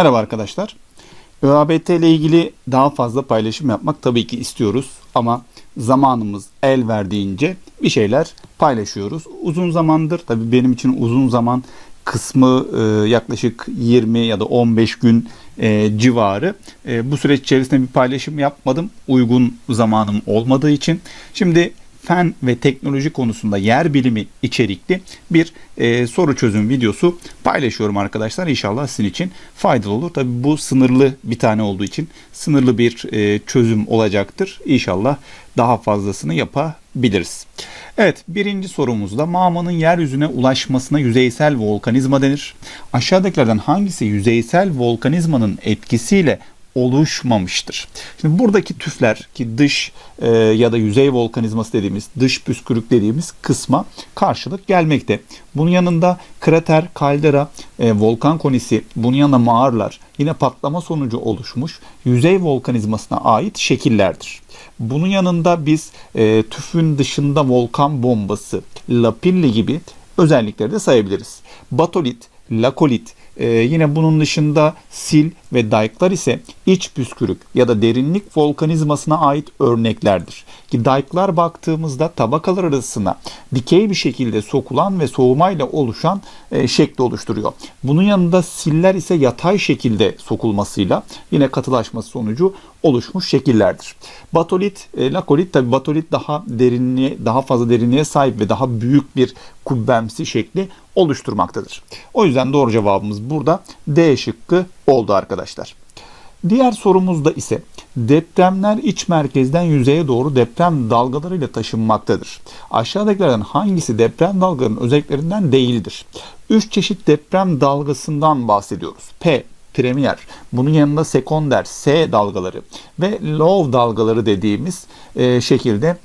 Merhaba arkadaşlar. ÖABT ile ilgili daha fazla paylaşım yapmak tabii ki istiyoruz ama zamanımız el verdiğince bir şeyler paylaşıyoruz. Uzun zamandır tabii benim için uzun zaman kısmı e, yaklaşık 20 ya da 15 gün e, civarı. E, bu süreç içerisinde bir paylaşım yapmadım. Uygun zamanım olmadığı için. Şimdi fen ve teknoloji konusunda yer bilimi içerikli bir e, soru çözüm videosu paylaşıyorum arkadaşlar. İnşallah sizin için faydalı olur. Tabi bu sınırlı bir tane olduğu için sınırlı bir e, çözüm olacaktır. İnşallah daha fazlasını yapabiliriz. Evet birinci sorumuzda mağmanın yeryüzüne ulaşmasına yüzeysel volkanizma denir. Aşağıdakilerden hangisi yüzeysel volkanizmanın etkisiyle oluşmamıştır. Şimdi buradaki tüfler ki dış e, ya da yüzey volkanizması dediğimiz dış püskürük dediğimiz kısma karşılık gelmekte. Bunun yanında krater, kaldera, e, volkan konisi, bunun yanında mağarlar yine patlama sonucu oluşmuş yüzey volkanizmasına ait şekillerdir. Bunun yanında biz e, tüfün dışında volkan bombası, lapilli gibi özellikleri de sayabiliriz. Batolit, lakolit, ee, yine bunun dışında sil ve dayıklar ise iç püskürük ya da derinlik volkanizmasına ait örneklerdir. Ki dayıklar baktığımızda tabakalar arasına dikey bir şekilde sokulan ve soğumayla oluşan e, şekli oluşturuyor. Bunun yanında siller ise yatay şekilde sokulmasıyla yine katılaşması sonucu oluşmuş şekillerdir. Batolit, e, lakolit tabi batolit daha derinliğe, daha fazla derinliğe sahip ve daha büyük bir kubbemsi şekli oluşturmaktadır. O yüzden doğru cevabımız burada D şıkkı oldu arkadaşlar. Diğer sorumuzda ise depremler iç merkezden yüzeye doğru deprem dalgalarıyla taşınmaktadır. Aşağıdakilerden hangisi deprem dalgalarının özelliklerinden değildir? Üç çeşit deprem dalgasından bahsediyoruz. P premier, bunun yanında sekonder, S dalgaları ve low dalgaları dediğimiz e, şekilde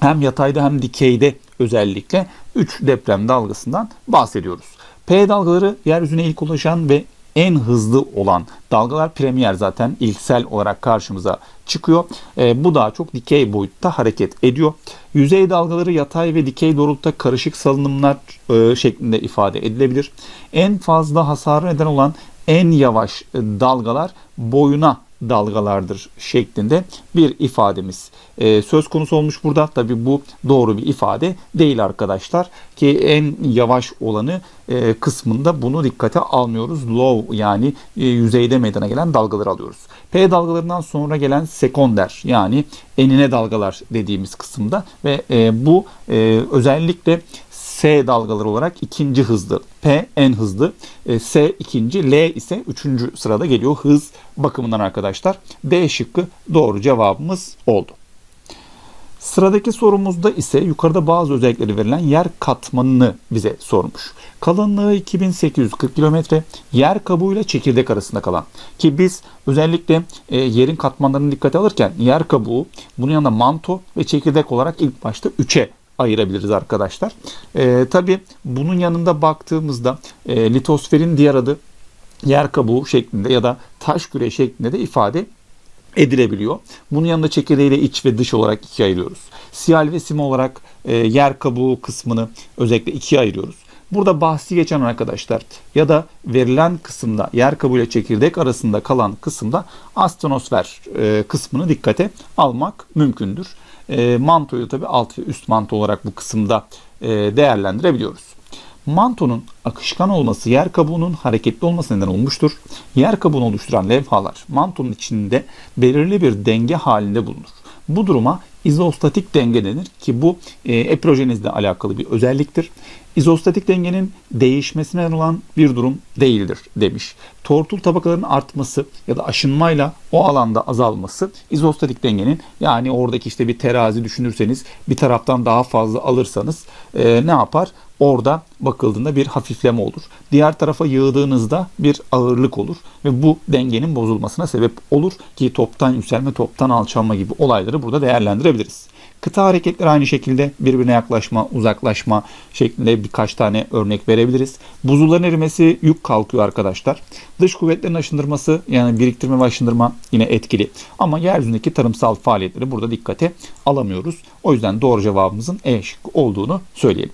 hem yatayda hem dikeyde özellikle 3 deprem dalgasından bahsediyoruz. P dalgaları yeryüzüne ilk ulaşan ve en hızlı olan dalgalar premier zaten ilksel olarak karşımıza çıkıyor. E, bu daha çok dikey boyutta hareket ediyor. Yüzey dalgaları yatay ve dikey doğrultuda karışık salınımlar e, şeklinde ifade edilebilir. En fazla hasarı neden olan en yavaş dalgalar boyuna dalgalardır şeklinde bir ifademiz e, söz konusu olmuş burada. Tabi bu doğru bir ifade değil arkadaşlar ki en yavaş olanı e, kısmında bunu dikkate almıyoruz. Low yani e, yüzeyde meydana gelen dalgaları alıyoruz. P dalgalarından sonra gelen sekonder yani enine dalgalar dediğimiz kısımda ve e, bu e, özellikle S dalgaları olarak ikinci hızlı. P en hızlı. E, S ikinci. L ise üçüncü sırada geliyor hız bakımından arkadaşlar. D şıkkı doğru cevabımız oldu. Sıradaki sorumuzda ise yukarıda bazı özellikleri verilen yer katmanını bize sormuş. Kalınlığı 2840 kilometre, yer kabuğuyla çekirdek arasında kalan. Ki biz özellikle e, yerin katmanlarını dikkate alırken yer kabuğu, bunun yanında manto ve çekirdek olarak ilk başta 3'e ayırabiliriz arkadaşlar. E, Tabi bunun yanında baktığımızda e, litosferin diğer adı yer kabuğu şeklinde ya da taş küre şeklinde de ifade edilebiliyor. Bunun yanında çekirdeğiyle iç ve dış olarak ikiye ayırıyoruz. Siyal ve sim olarak e, yer kabuğu kısmını özellikle ikiye ayırıyoruz. Burada bahsi geçen arkadaşlar ya da verilen kısımda yer kabuğu ile çekirdek arasında kalan kısımda astenosfer e, kısmını dikkate almak mümkündür. E, mantoyu tabi alt ve üst manto olarak bu kısımda e, değerlendirebiliyoruz. Mantonun akışkan olması yer kabuğunun hareketli olması neden olmuştur. Yer kabuğunu oluşturan levhalar mantonun içinde belirli bir denge halinde bulunur. Bu duruma izostatik denge denir ki bu e, epirojenizle alakalı bir özelliktir. İzostatik dengenin değişmesine olan bir durum değildir demiş. Tortul tabakaların artması ya da aşınmayla o alanda azalması izostatik dengenin yani oradaki işte bir terazi düşünürseniz bir taraftan daha fazla alırsanız e, ne yapar? Orada bakıldığında bir hafifleme olur. Diğer tarafa yığdığınızda bir ağırlık olur ve bu dengenin bozulmasına sebep olur ki toptan yükselme, toptan alçalma gibi olayları burada değerlendirebiliriz. Kıta hareketleri aynı şekilde birbirine yaklaşma, uzaklaşma şeklinde birkaç tane örnek verebiliriz. Buzulların erimesi yük kalkıyor arkadaşlar. Dış kuvvetlerin aşındırması yani biriktirme ve aşındırma yine etkili. Ama yeryüzündeki tarımsal faaliyetleri burada dikkate alamıyoruz. O yüzden doğru cevabımızın E şıkkı olduğunu söyleyelim.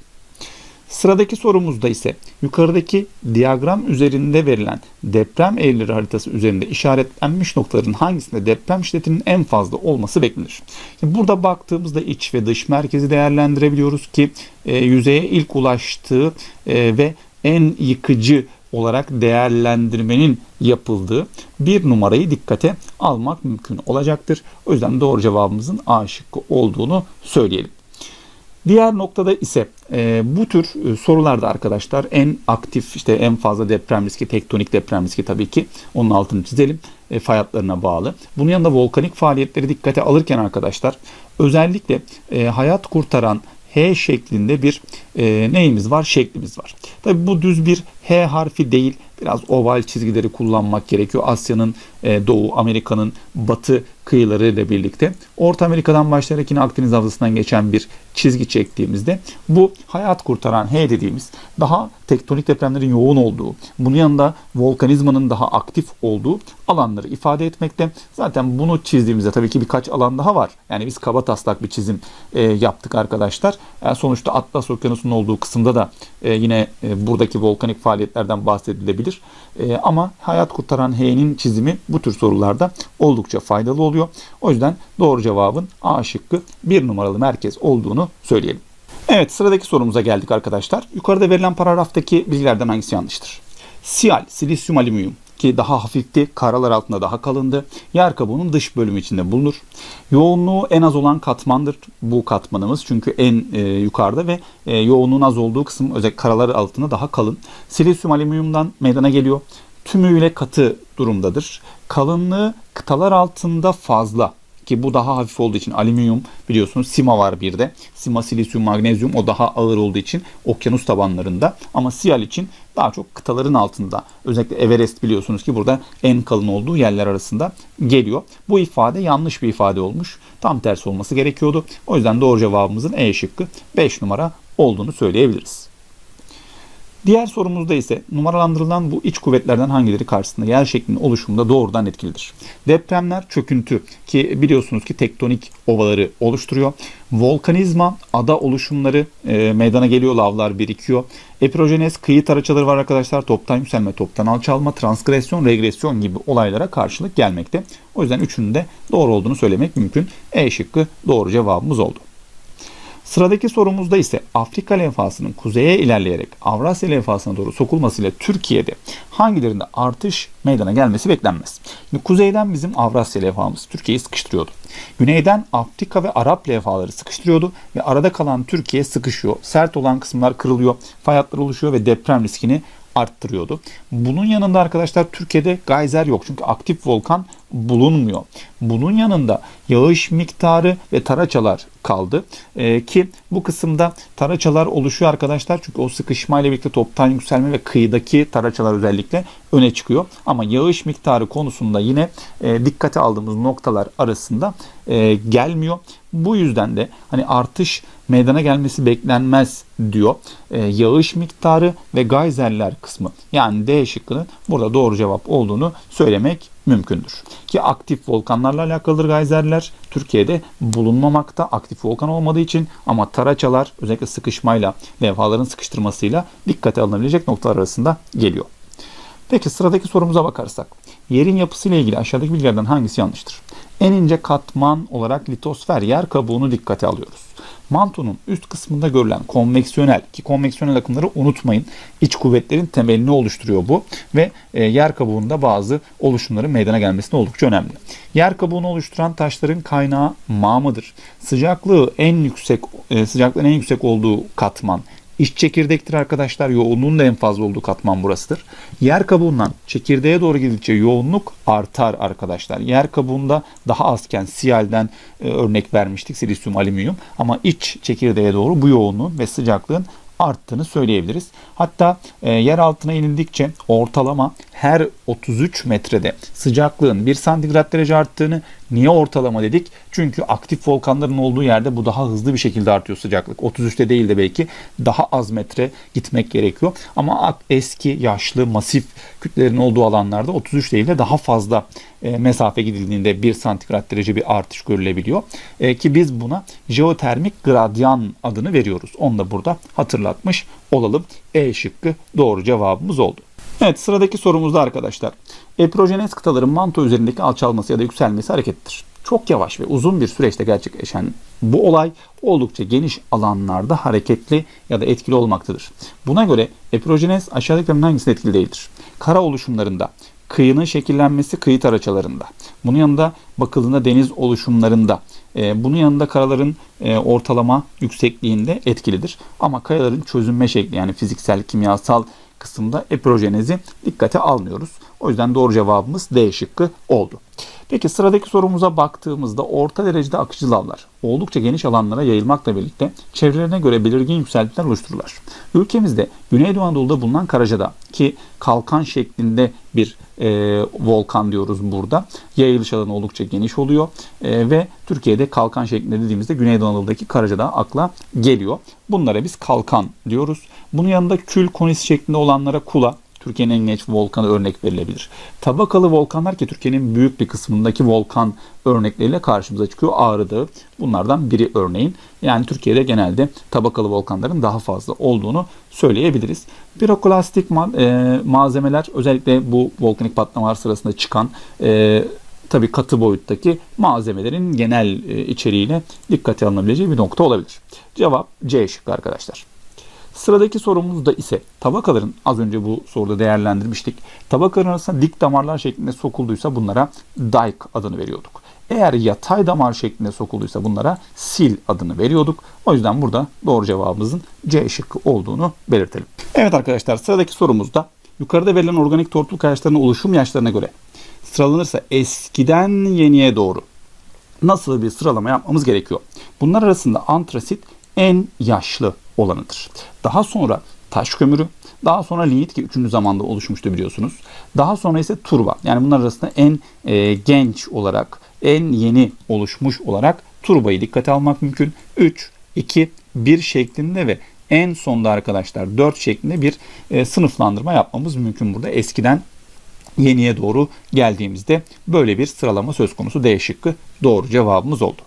Sıradaki sorumuzda ise yukarıdaki diyagram üzerinde verilen deprem eğrileri haritası üzerinde işaretlenmiş noktaların hangisinde deprem şiddetinin en fazla olması beklenir? Burada baktığımızda iç ve dış merkezi değerlendirebiliyoruz ki e, yüzeye ilk ulaştığı e, ve en yıkıcı olarak değerlendirmenin yapıldığı bir numarayı dikkate almak mümkün olacaktır. O yüzden doğru cevabımızın A şıkkı olduğunu söyleyelim. Diğer noktada ise e, bu tür e, sorularda arkadaşlar en aktif işte en fazla deprem riski tektonik deprem riski tabii ki onun altını çizelim e, fay hatlarına bağlı. Bunun yanında volkanik faaliyetleri dikkate alırken arkadaşlar özellikle e, hayat kurtaran H şeklinde bir e, neyimiz var? Şeklimiz var. Tabi bu düz bir H harfi değil. Biraz oval çizgileri kullanmak gerekiyor. Asya'nın e, doğu, Amerika'nın batı kıyıları ile birlikte. Orta Amerika'dan başlayarak yine Akdeniz Havzası'ndan geçen bir çizgi çektiğimizde bu hayat kurtaran H dediğimiz daha tektonik depremlerin yoğun olduğu, bunun yanında volkanizmanın daha aktif olduğu alanları ifade etmekte. Zaten bunu çizdiğimizde tabii ki birkaç alan daha var. Yani biz kaba taslak bir çizim e, yaptık arkadaşlar. Yani sonuçta Atlas Okyanusu'nun olduğu kısımda da e, yine e, buradaki volkanik faaliyetlerden bahsedilebilir. E, ama hayat kurtaran H'nin çizimi bu tür sorularda oldukça faydalı oluyor. O yüzden doğru cevabın A şıkkı bir numaralı merkez olduğunu söyleyelim. Evet sıradaki sorumuza geldik arkadaşlar. Yukarıda verilen paragraftaki bilgilerden hangisi yanlıştır? Siyal, silisyum alüminyum ki daha hafifti, karalar altında daha kalındı. Yer kabuğunun dış bölümü içinde bulunur. Yoğunluğu en az olan katmandır bu katmanımız çünkü en e, yukarıda ve e, yoğunluğun az olduğu kısım özellikle karalar altında daha kalın. Silisyum alüminyumdan meydana geliyor. Tümüyle katı durumdadır. Kalınlığı kıtalar altında fazla ki bu daha hafif olduğu için alüminyum biliyorsunuz sima var bir de. Sima, silisyum, magnezyum o daha ağır olduğu için okyanus tabanlarında ama siyal için daha çok kıtaların altında. Özellikle Everest biliyorsunuz ki burada en kalın olduğu yerler arasında geliyor. Bu ifade yanlış bir ifade olmuş. Tam tersi olması gerekiyordu. O yüzden doğru cevabımızın E şıkkı 5 numara olduğunu söyleyebiliriz. Diğer sorumuzda ise numaralandırılan bu iç kuvvetlerden hangileri karşısında yer şeklinin oluşumunda doğrudan etkilidir? Depremler çöküntü ki biliyorsunuz ki tektonik ovaları oluşturuyor. Volkanizma ada oluşumları e, meydana geliyor, lavlar birikiyor. Epirojenez kıyı taraçaları var arkadaşlar. Toptan yükselme, toptan alçalma, transgresyon, regresyon gibi olaylara karşılık gelmekte. O yüzden üçünün de doğru olduğunu söylemek mümkün. E şıkkı doğru cevabımız oldu. Sıradaki sorumuzda ise Afrika levhasının kuzeye ilerleyerek Avrasya levhasına doğru sokulmasıyla Türkiye'de hangilerinde artış meydana gelmesi beklenmez. Şimdi kuzeyden bizim Avrasya levhamız Türkiye'yi sıkıştırıyordu. Güneyden Afrika ve Arap levhaları sıkıştırıyordu ve arada kalan Türkiye sıkışıyor. Sert olan kısımlar kırılıyor, fay hatları oluşuyor ve deprem riskini arttırıyordu. Bunun yanında arkadaşlar Türkiye'de gayzer yok çünkü aktif volkan bulunmuyor. Bunun yanında yağış miktarı ve taraçalar kaldı. Ee, ki bu kısımda taraçalar oluşuyor arkadaşlar. Çünkü o sıkışmayla birlikte toptan yükselme ve kıyıdaki taraçalar özellikle öne çıkıyor. Ama yağış miktarı konusunda yine e, dikkate aldığımız noktalar arasında e, gelmiyor. Bu yüzden de hani artış meydana gelmesi beklenmez diyor. E, yağış miktarı ve gayzerler kısmı yani D şıkkının burada doğru cevap olduğunu söylemek mümkündür. Ki aktif volkanlarla alakalıdır gayzerler. Türkiye'de bulunmamakta aktif volkan olmadığı için ama taraçalar özellikle sıkışmayla levhaların sıkıştırmasıyla dikkate alınabilecek noktalar arasında geliyor. Peki sıradaki sorumuza bakarsak. Yerin yapısıyla ilgili aşağıdaki bilgilerden hangisi yanlıştır? En ince katman olarak litosfer yer kabuğunu dikkate alıyoruz. Mantonun üst kısmında görülen konveksiyonel ki konveksiyonel akımları unutmayın. iç kuvvetlerin temelini oluşturuyor bu ve e, yer kabuğunda bazı oluşumların meydana gelmesine oldukça önemli. Yer kabuğunu oluşturan taşların kaynağı mağmıdır. Sıcaklığı en yüksek e, sıcaklığın en yüksek olduğu katman İç çekirdektir arkadaşlar. Yoğunluğun da en fazla olduğu katman burasıdır. Yer kabuğundan çekirdeğe doğru gidildikçe yoğunluk artar arkadaşlar. Yer kabuğunda daha azken siyalden e, örnek vermiştik silisyum alüminyum ama iç çekirdeğe doğru bu yoğunluğun ve sıcaklığın arttığını söyleyebiliriz. Hatta e, yer altına inildikçe ortalama her 33 metrede sıcaklığın 1 santigrat derece arttığını, Niye ortalama dedik? Çünkü aktif volkanların olduğu yerde bu daha hızlı bir şekilde artıyor sıcaklık. 33'te değil de belki daha az metre gitmek gerekiyor. Ama eski, yaşlı, masif kütlelerin olduğu alanlarda 33 değil de daha fazla e, mesafe gidildiğinde 1 santigrat derece bir artış görülebiliyor. E, ki biz buna jeotermik gradyan adını veriyoruz. Onu da burada hatırlatmış olalım. E şıkkı doğru cevabımız oldu. Evet sıradaki sorumuzda arkadaşlar. Epirojenez kıtaların manto üzerindeki alçalması ya da yükselmesi harekettir. Çok yavaş ve uzun bir süreçte gerçekleşen bu olay oldukça geniş alanlarda hareketli ya da etkili olmaktadır. Buna göre epirojenez aşağıdakilerin hangisinde etkili değildir? Kara oluşumlarında, kıyının şekillenmesi kıyı taraçalarında, bunun yanında bakıldığında deniz oluşumlarında, e, bunun yanında karaların e, ortalama yüksekliğinde etkilidir. Ama kayaların çözünme şekli yani fiziksel, kimyasal kısımda epirojenezi dikkate almıyoruz. O yüzden doğru cevabımız D şıkkı oldu. Peki sıradaki sorumuza baktığımızda orta derecede akıcı lavlar oldukça geniş alanlara yayılmakla birlikte çevrelerine göre belirgin yükseltiler oluştururlar. Ülkemizde Güneydoğu Anadolu'da bulunan Karaca'da ki kalkan şeklinde bir e, volkan diyoruz burada. Yayılış alanı oldukça geniş oluyor e, ve Türkiye'de kalkan şeklinde dediğimizde Güneydoğu Anadolu'daki Karaca'da akla geliyor. Bunlara biz kalkan diyoruz. Bunun yanında kül konis şeklinde olanlara kula, Türkiye'nin en genç volkanı örnek verilebilir. Tabakalı volkanlar ki Türkiye'nin büyük bir kısmındaki volkan örnekleriyle karşımıza çıkıyor. Ağrı Dağı bunlardan biri örneğin. Yani Türkiye'de genelde tabakalı volkanların daha fazla olduğunu söyleyebiliriz. Piroklastik e, malzemeler özellikle bu volkanik patlamalar sırasında çıkan e, tabii katı boyuttaki malzemelerin genel e, içeriğine dikkate alınabileceği bir nokta olabilir. Cevap C şıkkı arkadaşlar. Sıradaki sorumuzda ise tabakaların az önce bu soruda değerlendirmiştik. Tabakaların arasında dik damarlar şeklinde sokulduysa bunlara dike adını veriyorduk. Eğer yatay damar şeklinde sokulduysa bunlara sil adını veriyorduk. O yüzden burada doğru cevabımızın C şıkkı olduğunu belirtelim. Evet arkadaşlar sıradaki sorumuzda yukarıda verilen organik tortul kayaçlarının oluşum yaşlarına göre sıralanırsa eskiden yeniye doğru nasıl bir sıralama yapmamız gerekiyor? Bunlar arasında antrasit en yaşlı olanıdır. Daha sonra taş kömürü, daha sonra lignit ki 3. zamanda oluşmuştu biliyorsunuz. Daha sonra ise turba. Yani bunlar arasında en e, genç olarak, en yeni oluşmuş olarak turbayı dikkate almak mümkün. 3, 2, 1 şeklinde ve en sonda arkadaşlar 4 şeklinde bir e, sınıflandırma yapmamız mümkün burada. Eskiden yeniye doğru geldiğimizde böyle bir sıralama söz konusu D şıkkı doğru cevabımız oldu.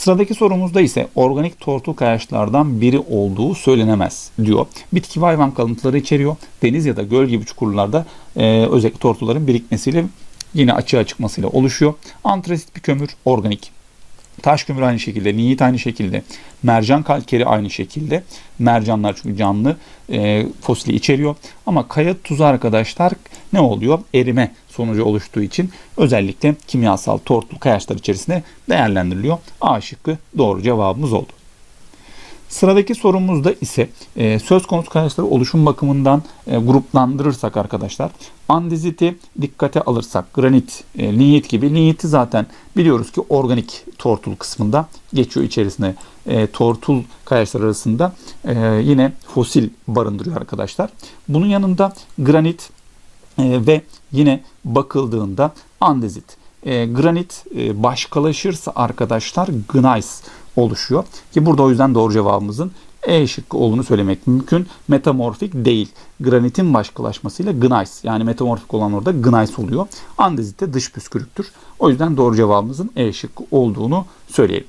Sıradaki sorumuzda ise organik tortul kayaçlardan biri olduğu söylenemez diyor. Bitki ve hayvan kalıntıları içeriyor. Deniz ya da göl gibi çukurlarda e, özellikle tortulların birikmesiyle yine açığa çıkmasıyla oluşuyor. Antrasit bir kömür organik. Taş kömür aynı şekilde, niyit aynı şekilde, mercan kalkeri aynı şekilde. Mercanlar çünkü canlı e, fosili içeriyor. Ama kaya tuzu arkadaşlar ne oluyor? Erime sonucu oluştuğu için özellikle kimyasal tortul kayaçlar içerisinde değerlendiriliyor. A şıkkı doğru cevabımız oldu. Sıradaki sorumuzda ise e, söz konusu kayaçları oluşum bakımından e, gruplandırırsak arkadaşlar andeziti dikkate alırsak granit, e, linyit gibi linyiti zaten biliyoruz ki organik tortul kısmında geçiyor içerisine e, tortul kayaçlar arasında e, yine fosil barındırıyor arkadaşlar. Bunun yanında granit e, ve yine bakıldığında andezit. E, granit e, başkalaşırsa arkadaşlar gneiss oluşuyor. Ki burada o yüzden doğru cevabımızın E şıkkı olduğunu söylemek mümkün. Metamorfik değil. Granitin başkalaşmasıyla gneiss yani metamorfik olan orada gneiss oluyor. Andezit de dış püskürüktür. O yüzden doğru cevabımızın E şıkkı olduğunu söyleyelim.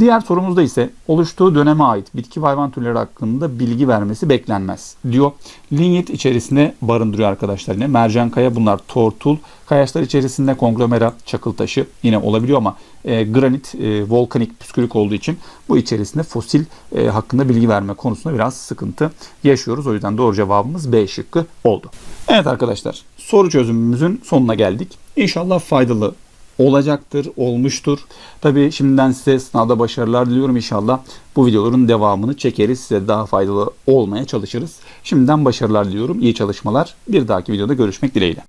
Diğer sorumuzda ise oluştuğu döneme ait bitki ve hayvan türleri hakkında bilgi vermesi beklenmez diyor. Linyit içerisinde barındırıyor arkadaşlar yine. Mercan kaya bunlar tortul. Kayaçlar içerisinde konglomerat, çakıl taşı yine olabiliyor ama e, granit e, volkanik püskürük olduğu için bu içerisinde fosil e, hakkında bilgi verme konusunda biraz sıkıntı yaşıyoruz. O yüzden doğru cevabımız B şıkkı oldu. Evet arkadaşlar soru çözümümüzün sonuna geldik. İnşallah faydalı olacaktır, olmuştur. Tabii şimdiden size sınavda başarılar diliyorum inşallah. Bu videoların devamını çekeriz. Size daha faydalı olmaya çalışırız. Şimdiden başarılar diliyorum. İyi çalışmalar. Bir dahaki videoda görüşmek dileğiyle.